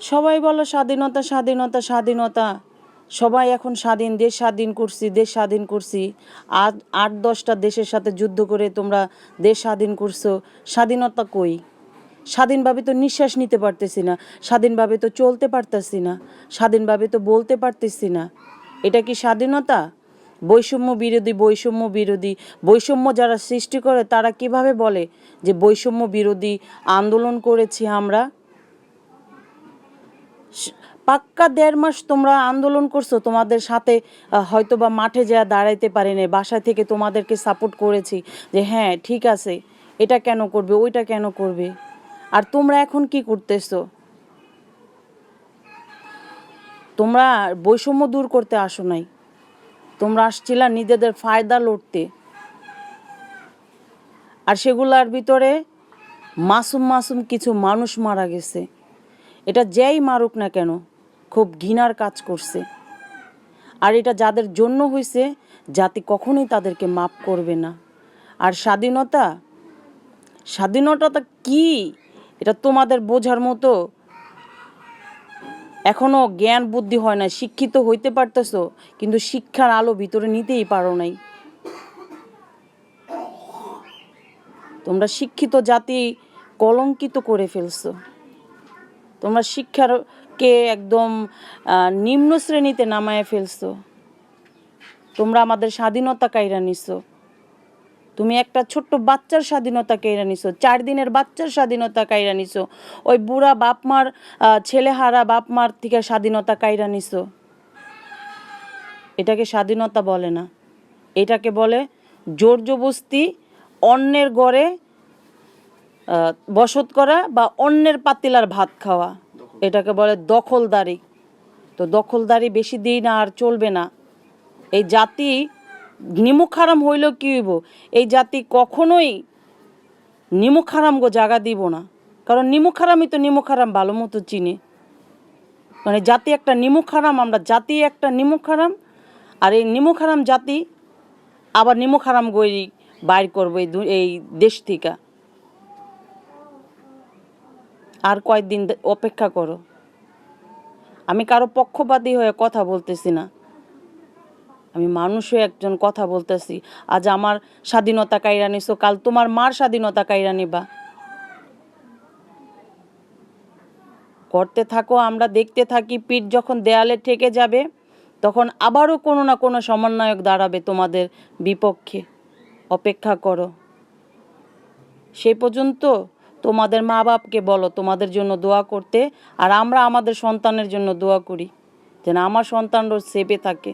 সবাই বলো স্বাধীনতা স্বাধীনতা স্বাধীনতা। সবাই এখন স্বাধীন, দেশ স্বাধীন করছি, দেশ স্বাধীন করছি। আট আট, দশটা দেশের সাথে যুদ্ধ করে তোমরা দেশ স্বাধীন করছ। স্বাধীনতা কই? স্বাধীনভাবে তো নিঃশ্বাস নিতে পারতেছি না। স্বাধীনভাবে তো চলতে পারতেছি না। স্বাধীনভাবে তো বলতে পারতেছি না। এটা কি স্বাধীনতা? বৈষম্য বিরোধী বৈষম্য বিরোধী। বৈষম্য যারা সৃষ্টি করে, তারা কীভাবে বলে যে বৈষম্য বিরোধী আন্দোলন করেছি আমরা? পাক্কা দেড় মাস তোমরা আন্দোলন করছ, তোমাদের সাথে হয়তো বা মাঠে যা দাঁড়াইতে পারিনি বাসা থেকে তোমাদেরকে সাপোর্ট করেছি যে হ্যাঁ ঠিক আছে, এটা কেন করবে, ওইটা কেন করবে? আর তোমরা এখন কি করতেছো? তোমরা বৈষম্য দূর করতে আসো নাই। তোমরা আসছিলা নিজেদের ফায়দা লড়তে আর সেগুলার ভিতরে মাসুম মাসুম কিছু মানুষ মারা গেছে। এটা যেই মারুক না কেন, খুব ঘৃণার কাজ করছে। আর এটা যাদের জন্য হয়েছে জাতি কখনোই তাদেরকে মাপ করবে না। আর স্বাধীনতা স্বাধীনতা কি? এটা তোমাদের বোঝার মতো এখনও জ্ঞান বুদ্ধি হয় না শিক্ষিত হইতে পারতেছো, কিন্তু শিক্ষার আলো ভিতরে নিতেই পারো নাই। তোমরা শিক্ষিত জাতি কলঙ্কিত করে ফেলছো। তোমরা শিক্ষারকে একদম নিম্ন শ্রেণীতে নামায় ফেলছো। তোমরা আমাদের স্বাধীনতা কাইরা নিছো। তুমি একটা ছোট্ট বাচ্চার স্বাধীনতা কাইরা নিছো। চার দিনের বাচ্চার স্বাধীনতা কাইরা নিছো। ওই বুড়া বাপ মার আহ, ছেলেহারা বাপ মার থেকে স্বাধীনতা কাইরা নিছো। এটাকে স্বাধীনতা বলে না। এটাকে বলে জোর জবস্তি অন্যের গড়ে বসত করা বা অন্যের পাতিলার ভাত খাওয়া। এটাকে বলে দখলদারি। তো দখলদারি বেশি দিন আর চলবে না। এই জাতি নিমুখ হারাম হইলেও কি হইব? এই জাতি কখনোই নিমুখ হারাম গো জাগা দিব না। কারণ নিমুখ হারামই তো নিমুখ হারাম ভালো মতো চিনি। মানে জাতি একটা নিমুখ হারাম আমরা জাতি একটা নিমুখ হারাম আর এই নিমুখ হারাম জাতি আবার নিমুখ হারাম গই বাইর করব এই এই দেশ থেকে। আর কয়েকদিন অপেক্ষা করো। আমি কারও পক্ষপাতী হয়ে কথা বলতেছি না। আমি মানুষও একজন কথা বলতেছি। আজ আমার স্বাধীনতা কাইরা নিছো, কাল তোমার মার স্বাধীনতা কাইরা নিবা। করতে থাকো, আমরা দেখতে থাকি, পিঠ যখন দেয়ালে ঠেকে যাবে, তখন আবারও কোনো না কোনো সমন্বয়ক দাঁড়াবে তোমাদের বিপক্ষে। অপেক্ষা করো। সেই পর্যন্ত তোমাদের মা বাপকে বলো, তোমাদের জন্য দোয়া করতে, আর আমরা আমাদের সন্তানের জন্য দোয়া করি। যেন আমার সন্তানরা সেপে থাকে।